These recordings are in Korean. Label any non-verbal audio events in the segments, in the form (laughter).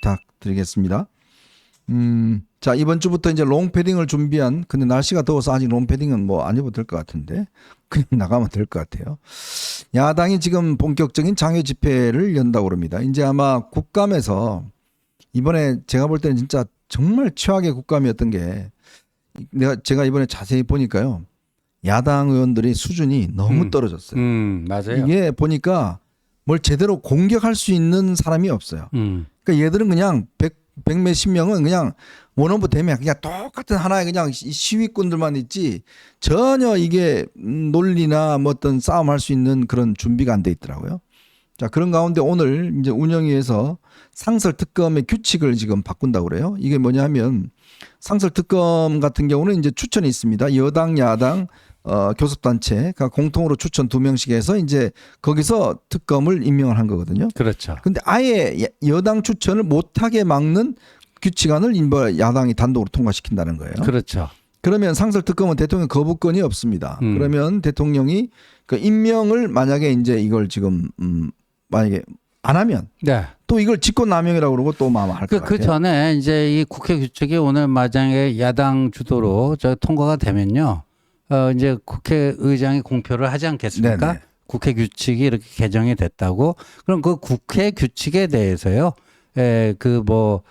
부탁드리겠습니다. 음, 자 이번 주부터 이제 롱패딩을 준비한 근데 날씨가 더워서 아직 롱패딩은 뭐 안 입어도 될 것 같은데 (laughs) 그냥 나가면 될 것 같아요. 야당이 지금 본격적인 장외 집회를 연다고 그럽니다. 이제 아마 국감에서 이번에 제가 볼 때는 진짜 정말 최악의 국감이었던 게 내가 제가 이번에 자세히 보니까요. 야당 의원들이 수준이 너무 음. 떨어졌어요. 음, 맞아요. 이게 보니까 뭘 제대로 공격할 수 있는 사람이 없어요. 음. 그러니까 얘들은 그냥 백, 백 몇십 명은 그냥 원어부 대면 그냥 똑같은 하나의 그냥 시- 시위꾼들만 있지 전혀 이게 음, 논리나 뭐 어떤 싸움할 수 있는 그런 준비가 안 돼 있더라고요. 자 그런 가운데 오늘 이제 운영위에서 상설 특검의 규칙을 지금 바꾼다고 그래요. 이게 뭐냐면 상설 특검 같은 경우는 이제 추천이 있습니다. 여당 야당 어, 교섭단체가 공통으로 추천 두 명씩 해서 이제 거기서 특검을 임명을 한 거거든요. 그렇죠. 근데 아예 야- 여당 추천을 못하게 막는 규칙안을 인버 야당이 단독으로 통과시킨다는 거예요. 그렇죠. 그러면 상설 특검은 대통령 거부권이 없습니다. 음. 그러면 대통령이 그 임명을 만약에 이제 이걸 지금 음 만약에 안 하면 네. 또 이걸 직권남용이라고 그러고 또 마음 할것 그, 그 같아요. 전에 이제 이 국회 규칙이 오늘 마장에 야당 주도로 저 통과가 되면요. 어, 이제 국회의장이 공표를 하지 않겠습니까? 네네. 국회 규칙이 이렇게 개정이 됐다고. 그럼 그 국회 규칙에 대해서요. 에, 그 뭐,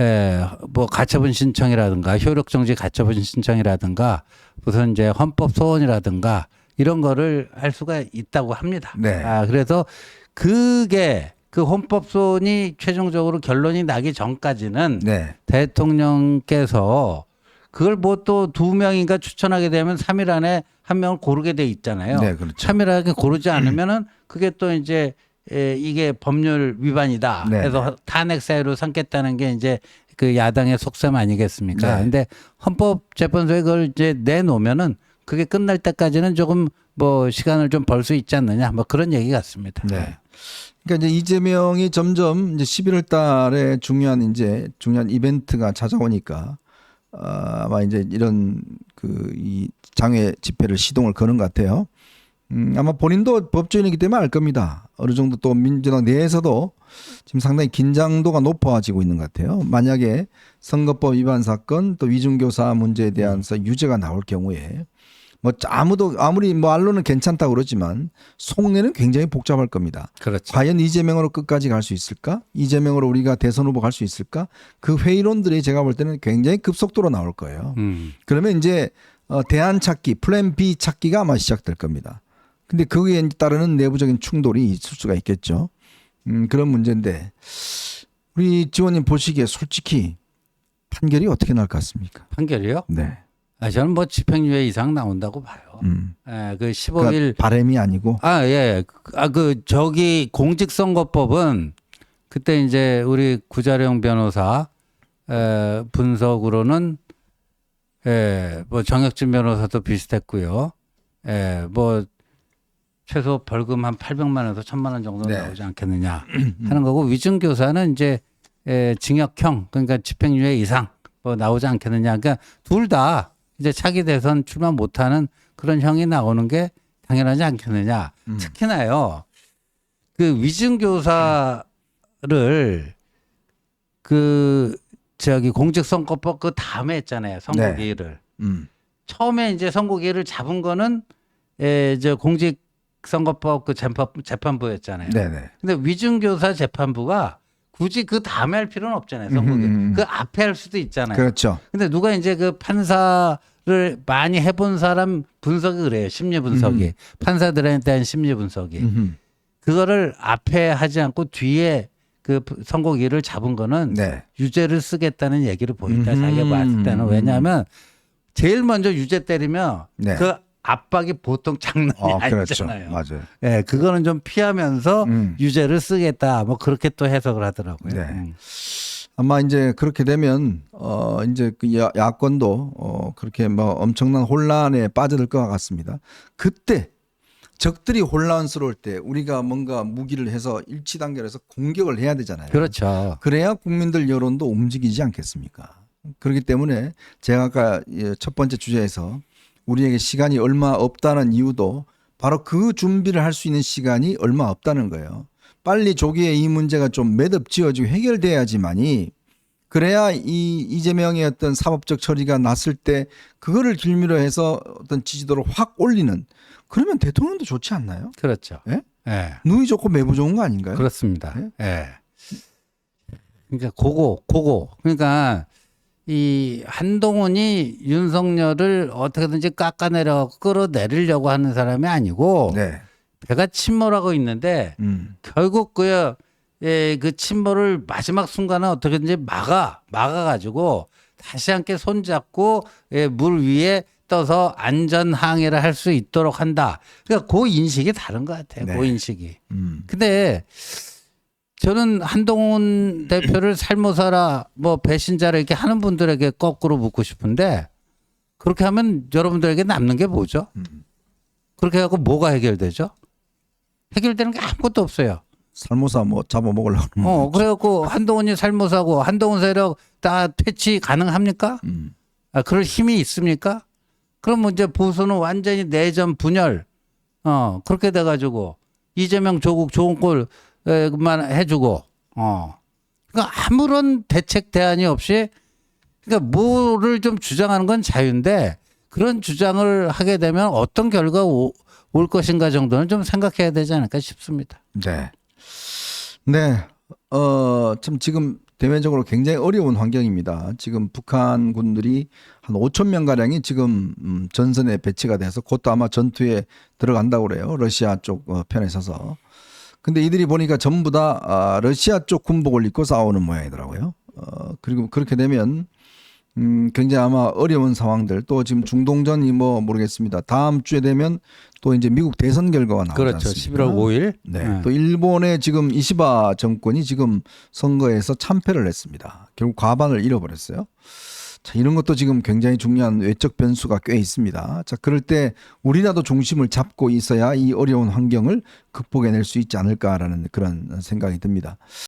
에, 뭐 가처분 신청이라든가 효력정지 가처분 신청이라든가 무슨 이제 헌법 소원이라든가 이런 거를 할 수가 있다고 합니다. 네. 아, 그래서 그게 그 헌법 소원이 최종적으로 결론이 나기 전까지는 네. 대통령께서 그걸 뭐 또 두 명인가 추천하게 되면 3일 안에 한 명을 고르게 돼 있잖아요. 네, 그렇죠. 3일 안에 고르지 않으면은 그게 또 이제 에, 이게 법률 위반이다. 네. 그래서 탄핵 사유로 삼겠다는 게 이제 그 야당의 속셈 아니겠습니까? 네. 근데 헌법재판소에 그걸 이제 내놓으면은 그게 끝날 때까지는 조금 뭐 시간을 좀 벌 수 있지 않느냐 뭐 그런 얘기 같습니다. 네. 그러니까 이제 이재명이 점점 이제 11월 달에 중요한 이제 중요한 이벤트가 찾아오니까 어, 아마 이제 이런 그 이 장외 집회를 시동을 거는 것 같아요. 음, 아마 본인도 법조인이기 때문에 알 겁니다. 어느 정도 또 민주당 내에서도 지금 상당히 긴장도가 높아지고 있는 것 같아요. 만약에 선거법 위반 사건 또 위중교사 문제에 대해서 유죄가 나올 경우에 뭐 아무도 아무리 뭐 언론은 괜찮다고 그러지만 속내는 굉장히 복잡할 겁니다. 그렇죠. 과연 이재명으로 끝까지 갈 수 있을까? 이재명으로 우리가 대선 후보 갈 수 있을까? 그 회의론들이 제가 볼 때는 굉장히 급속도로 나올 거예요. 음. 그러면 이제 어, 대안 찾기, 플랜 B 찾기가 아마 시작될 겁니다. 근데 거기에 따르는 내부적인 충돌이 있을 수가 있겠죠. 음, 그런 문제인데 우리 지원님 보시기에 솔직히 판결이 어떻게 날 것 같습니까? 판결이요? 네. 아, 저는 뭐 집행유예 이상 나온다고 봐요. 음. 예, 그 15일 그러니까 바램이 아니고 아, 예. 아, 그, 저기, 공직선거법은 그때 이제 우리 구자령 변호사 에, 분석으로는 에, 뭐 정혁진 변호사도 비슷했고요. 에, 뭐 최소 벌금 한 800만 원에서 1000만 원 정도 네. 나오지 않겠느냐 (clears throat) 하는 거고 위증 교사는 이제 에, 징역형 그러니까 집행유예 이상 뭐 나오지 않겠느냐. 그러니까 둘 다 이제 차기 대선 출마 못하는 그런 형이 나오는 게 당연하지 않겠느냐. 음. 특히나요. 그 위증교사를 그 저기 공직선거법 그 다음에 했잖아요. 선거기일을. 음. 처음에 이제 선거기일을 잡은 거는 에, 저 공직선거법 그 재판, 재판부였잖아요. 네네. 근데 위증교사 재판부가 굳이 그 다음에 할 필요는 없잖아요. 선거기. 음, 음, 음. 그 앞에 할 수도 있잖아요. 그렇죠. 근데 누가 이제 그 판사 를 많이 해본 사람 분석이 그래요. 심리 분석이. 판사들에 대한 심리 분석이. 음흠. 그거를 앞에 하지 않고 뒤에 그 선거기를 잡은 거는 네. 유죄를 쓰겠다는 얘기를 보인다. 음흠. 자기가 봤을 때는. 왜냐하면 제일 먼저 유죄 때리면 네. 그 압박이 보통 장난이 어, 그렇죠. 아니잖아요. 맞아요. 예, 그거는 좀 피하면서 음. 유죄를 쓰겠다. 뭐 그렇게 또 해석을 하더라고요. 네. 음. 아마 이제 그렇게 되면 어 이제 그 야, 야권도 어 그렇게 뭐 엄청난 혼란에 빠져들 것 같습니다. 그때 적들이 혼란스러울 때 우리가 뭔가 무기를 해서 일치 단결해서 공격을 해야 되잖아요. 그렇죠. 그래야 국민들 여론도 움직이지 않겠습니까? 그렇기 때문에 제가 아까 예, 첫 번째 주제에서 우리에게 시간이 얼마 없다는 이유도 바로 그 준비를 할 수 있는 시간이 얼마 없다는 거예요. 빨리 조기에 이 문제가 좀 매듭지어지고 해결돼야지만이 그래야 이 이재명의 어떤 사법적 처리가 났을 때 그거를 길미로 해서 어떤 지지도를 확 올리는 그러면 대통령도 좋지 않나요? 그렇죠. 예? 예. 누이 좋고 매부 좋은 거 아닌가요? 그렇습니다. 네? 예. 그러니까 그거 그거 그러니까 이 한동훈이 윤석열을 어떻게든지 깎아내려 끌어내리려고 하는 사람이 아니고 네. 배가 침몰하고 있는데 음. 결국 그, 예, 그 침몰을 마지막 순간에 어떻게든지 막아 막아 가지고 다시 함께 손잡고 예, 물 위에 떠서 안전 항해를 할 수 있도록 한다. 그러니까 그 인식이 다른 것 같아요. 네. 그 인식이. 음. 근데 저는 한동훈 대표를 살모사라 뭐 배신자라 이렇게 하는 분들에게 거꾸로 묻고 싶은데 그렇게 하면 여러분들에게 남는 게 뭐죠? 음. 그렇게 하고 뭐가 해결되죠? 해결되는 게 아무것도 없어요. 살모사 뭐 잡아먹으려고 어, 그래갖고 한동훈이 살모사고 한동훈 세력 다 퇴치 가능합니까? 음. 아, 그럴 힘이 있습니까? 그럼 뭐 이제 보수는 완전히 내전 분열, 어, 그렇게 돼가지고 이재명 조국 좋은 꼴만 해주고, 어. 그러니까 아무런 대책 대안이 없이, 그러니까 뭐를 좀 주장하는 건 자유인데 그런 주장을 하게 되면 어떤 결과 오, 올 것인가 정도는 좀 생각해야 되지 않을까 싶습니다. 네. 네. 어, 참 지금 대외적으로 굉장히 어려운 환경입니다. 지금 북한 군들이 한 5천 명 가량이 지금 음, 전선에 배치가 돼서 그것도 아마 전투에 들어간다고 그래요. 러시아 쪽 어, 편에 서서. 근데 이들이 보니까 전부 다 아, 러시아 쪽 군복을 입고 싸우는 모양이더라고요. 어, 그리고 그렇게 되면 음, 굉장히 아마 어려운 상황들 또 지금 중동전이 뭐 모르겠습니다. 다음 주에 되면 또 이제 미국 대선 결과가 나오지 그렇죠. 않습니까? 11월 5일. 네. 또 일본의 지금 이시바 정권이 지금 선거에서 참패를 했습니다. 결국 과반을 잃어버렸어요. 자, 이런 것도 지금 굉장히 중요한 외적 변수가 꽤 있습니다. 자, 그럴 때 우리라도 중심을 잡고 있어야 이 어려운 환경을 극복해낼 수 있지 않을까라는 그런 생각이 듭니다.